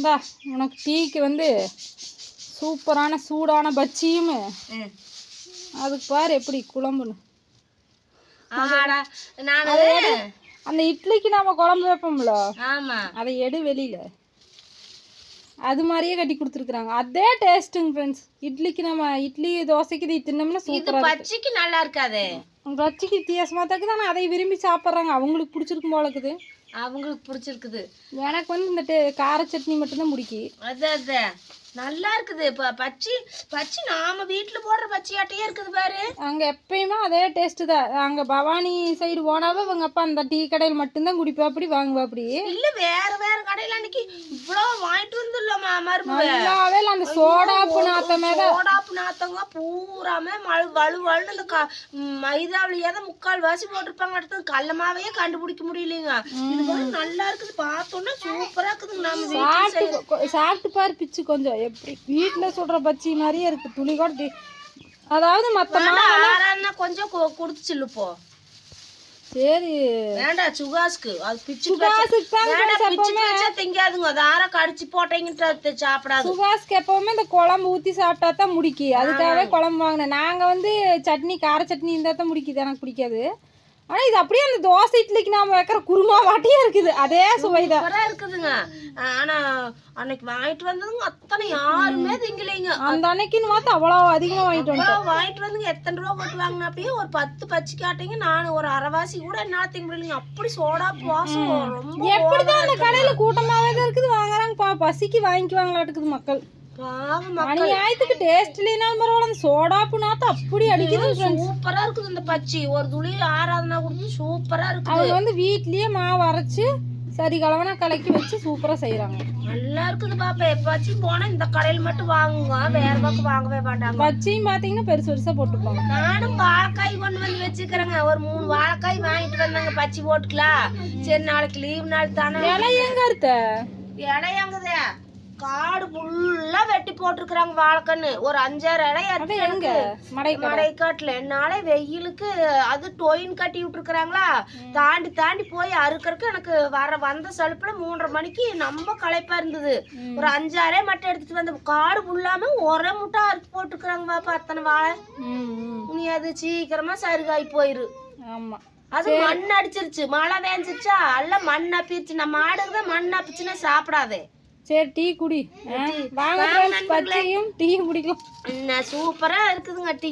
இந்தா உனக்கு டீக்கு வந்து சூப்பரான சூடான பஜ்ஜியும். ம். அதுக்கு பாரு எப்படி குழம்புன்னு. அந்த இட்லிக்கு நாம குழம்பு வைப்போம்ல. ஆமா. அதை எடு வெளியில. அது மாதிரியே கட்டி கொடுத்துருக்குறாங்க. அதே டேஸ்ட்டுங்க ஃப்ரெண்ட்ஸ் இட்லிக்கு நம்ம இட்லி தோசைக்கு இது தின்னோம்னா இது சூப்பராக பச்சைக்கு நல்லா இருக்காதே. பச்சைக்கு வித்தியாசமாக தாக்குது ஆனால் அதை விரும்பி சாப்பிட்றாங்க. அவங்களுக்கு பிடிச்சிருக்கும் போல இருக்குது. அவங்களுக்கு பிடிச்சிருக்குது. எனக்கு வந்து இந்த டே- கார சட்னி மட்டும்தான் பிடிக்கி அது அது. நல்லா இருக்குது. இப்ப பச்சி பச்சி நாம வீட்டுல போடுற பச்சையாட்டையே இருக்குது பாரு. அங்கே எப்பயுமே அதே டேஸ்ட்டு தான். அங்கே பவானி சைடு போனாவே அவங்க அப்பா அந்த டீ கடையில் மட்டும்தான் குடிப்பா அப்படி வாங்குவா அப்படி. இல்ல வேற வேற கடையில அன்னைக்கு இவ்வளவு வாங்கிட்டு வந்துடலாமா மருமக? நல்லாவே இல்ல, அந்த சோடாப்பு நாத்தமே தான் சோடாப்பு நாத்தங்க பூராமே மழு வலு வலுன்னு இந்த க- மைதாவிலேயே தான் முக்கால் வாசி போட்டிருப்பாங்க. அடுத்தது கடலமாவையே கண்டுபிடிக்க முடியலைங்க. இது வந்து நல்லா இருக்குது. பார்த்தோன்னா சூப்பரா இருக்குதுங்க நம்ம சாப்பிட்டு சாப்பிட்டு பாரு பிச்சு கொஞ்சம். எப்படி? வீட்டில் சுடுற பச்சி மாதிரியே இருக்கு. துளி கூட அதாவது மற்ற கொஞ்சம் கு- குடுத்து சில்லுப்போ சரி. வேண்டாம் சுகாஸ்க்கு அது பிச்சு சுகாஸுக்கு தான் வச்சா திங்காதுங்க. அது ஆற கடிச்சு போட்டீங்கன்ட்டு சாப்பிடாது. சுகாஸ்க்கு எப்பவுமே இந்த குழம்பு ஊற்றி சாப்பிட்டா தான் முடிக்கி. அதுக்காகவே குழம்பு வாங்கினேன். நாங்கள் வந்து சட்னி கார சட்னி இருந்தால் தான் முடிக்குது. எனக்கு பிடிக்காது. ஆனால் இது அப்படியே அந்த தோசை இட்லிக்கு நாம வைக்கிற குருமா வாட்டியே இருக்குது. அதே சுவை தான் இருக்குதுங்க. ஆனா அன்னைக்கு வாங்கிட்டு வந்ததுங்க அத்தனை யாருமே திங்கலைங்க. அந்த அன்னைக்குன்னு பார்த்து அவ்வளோ அதிகமாக வாங்கிட்டு வந்தோம் வாங்கிட்டு வந்துங்க எத்தனை ரூபா போட்டு வாங்கினாப்பயே ஒரு பத்து பச்சை காட்டிங்க நான் ஒரு அரைவாசி கூட என்ன திங்க முடியலைங்க. அப்படி சோடா ரொம்ப எப்படிதான் அந்த கடையில் கூட்டமாகவே தான் இருக்குது வாங்குறாங்க பா பசிக்கு வாங்கிக்குவாங்களா இருக்குது மக்கள். அநியாயத்துக்கு டேஸ்ட் இல்லைனாலும் பரவாயில்ல சோடாப்பு நாத்து அப்படி அடிக்குது. சூப்பரா இருக்குது இந்த பச்சி. ஒரு துளி ஆறாதுனா கொடுத்து சூப்பரா இருக்குது. அவங்க வந்து வீட்லயே மாவு அரைச்சு சரி கலவனா கலக்கி வச்சு சூப்பரா செய்யறாங்க நல்லா இருக்குது பாப்பா. எப்பாச்சும் போனா இந்த கடையில் மட்டும் வாங்குங்க. வேற பக்கம் வாங்கவே மாட்டாங்க. பச்சையும் பாத்தீங்கன்னா பெருசு பெருசா போட்டுப்பாங்க. நானும் வாழைக்காய் கொண்டு வந்து வச்சுக்கிறேங்க. ஒரு மூணு வாழைக்காய் வாங்கிட்டு வந்தாங்க. பச்சி போட்டுக்கலாம். சரி நாளைக்கு லீவ் நாள் தானே. இலை எங்க அறுத்த இலையாங்குதே காடு ஃபுல்லா வெட்டி போட்டிருக்கிறாங்க வாழைக்கண்ணு. ஒரு அஞ்சாறு இலை அது எங்க? மடை மடைக்காட்டுல. என்னால வெயிலுக்கு அது டொயின் கட்டி விட்டுருக்குறாங்களா? தாண்டி தாண்டி போய் அறுக்கறதுக்கு எனக்கு வர வந்த சலுப்புல மூன்றரை மணிக்கு ரொம்ப களைப்பா இருந்தது. ஒரு அஞ்சாறே மட்டும் எடுத்துட்டு வந்த காடு ஃபுல்லாம ஒரே முட்டை அறுத்து போட்டுருக்குறாங்க பாப்பா அத்தனை வாழை. நீ அது சீக்கிரமா சருகாய் போயிரு. ஆமா. அது மண் அடிச்சிருச்சு. மழை வேஞ்சிச்சா எல்லாம் மண் அப்பிருச்சு. நம்ம ஆடுக்கு தான் மண் அப்பிச்சுன்னா சாப்பிடாதே. சரி டீ குடி. வாங்க பச்சையும் டீயும் குடிக்கலாம். சூப்பரா இருக்குதுங்க டீ.